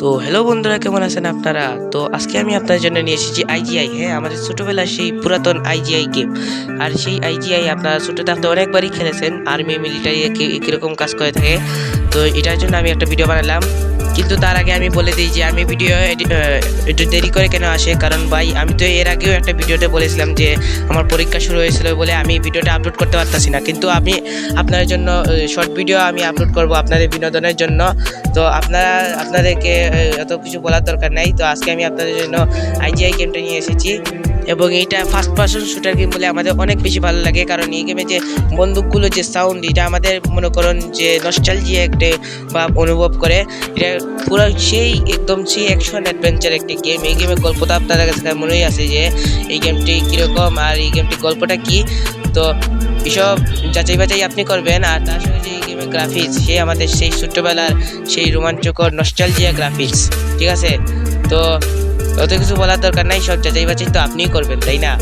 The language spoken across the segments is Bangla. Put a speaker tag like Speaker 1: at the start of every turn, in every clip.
Speaker 1: তো হ্যালো বন্ধুরা, কেমন আছেন আপনারা? তো আজকে আমি আপনার জন্য নিয়ে এসেছি আইজিআই হ্যাঁ আমাদের ছোটোবেলার সেই পুরাতন আইজিআই গেম আর সেই আইজিআই আপনারা ছোটো থাকতে অনেকবারই খেলেছেন আর্মি মিলিটারি কীরকম কাজ করে থাকে। তো এটার জন্য আমি একটা ভিডিও বানালাম। কিন্তু তার আগে আমি বলে দিই যে আমি ভিডিও একটু দেরি করে কেন আসে? কারণ ভাই, আমি তো এর আগেও একটা ভিডিওতে বলেছিলাম যে আমার পরীক্ষা শুরু হয়েছিল বলে আমি ভিডিওটা আপলোড করতে পারতাছি না। কিন্তু আমি আপনাদের জন্য শর্ট ভিডিও আমি আপলোড করব আপনাদের বিনোদনের জন্য। তো আপনারা, আপনাদেরকে এত কিছু বলার দরকার নাই। তো আজকে আমি আপনাদের জন্য আইজিআই গেমটা নিয়ে এসেছি। এবং এইটা ফার্স্ট পার্সন শুটার গেম বলে আমাদের অনেক বেশি ভালো লাগে। কারণ এই গেমে যে বন্দুকগুলো, যে সাউন্ড এটা আমাদের মনে করুন যে নস্টালজিয়া একটা ভাব অনুভব করে। এটা পুরো সেই একদম সেই অ্যাকশন অ্যাডভেঞ্চার একটি গেম এই গেমের গল্পটা আপনাদের কাছে মনেই আছে যে এই গেমটি কীরকম আর এই গেমটির গল্পটা কি? তো এসব যাচাই বাছাই আপনি করবেন আর তার সঙ্গে যে এই গেমের গ্রাফিক্স সে আমাদের সেই ছোট্টবেলার সেই রোমাঞ্চকর নস্টালজিয়া গ্রাফিক্স ঠিক আছে? তো অত কিছু বলার দরকার নাই সব যাচাই বাছাই তো আপনিই করবেন তাই না?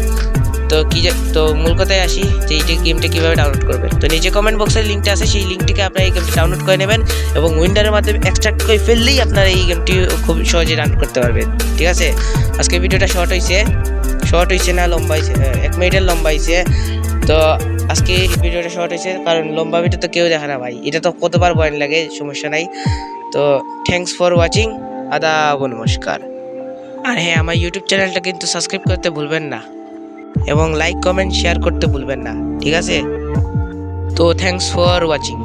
Speaker 1: তো কি তো মূল কথায় আসি যে এই গেমটা কীভাবে ডাউনলোড করবেন? তো নিচে কমেন্ট বক্সের লিঙ্কটা আছে সেই লিঙ্কটিকে আপনারা এই গেমটি ডাউনলোড করে নেবেন এবং উইন্ডারের মাধ্যমে এক্সট্রাক্ট করে ফেললেই আপনারা এই গেমটি খুব সহজে ডাউনলোড করতে পারবেন ঠিক আছে? আজকে ভিডিওটা শর্ট হয়েছে শর্ট হয়েছে না লম্বা হয়েছে হ্যাঁ, এক মিনিটের লম্বা হয়েছে তো আজকে এই ভিডিওটা শর্ট হয়েছে কারণ লম্বা ভিডিও তো কেউ দেখে না ভাই। এটা তো কতবার বয়ান লাগে সমস্যা নাই। তো থ্যাঙ্কস ফর ওয়াচিং আদা নমস্কার আর হ্যাঁ আমার ইউটিউব চ্যানেলটা কিন্তু সাবস্ক্রাইব করতে ভুলবেন না। এবং লাইক কমেন্ট শেয়ার করতে ভুলবেন না। ঠিক আছে? তো থ্যাংকস ফর ওয়াচিং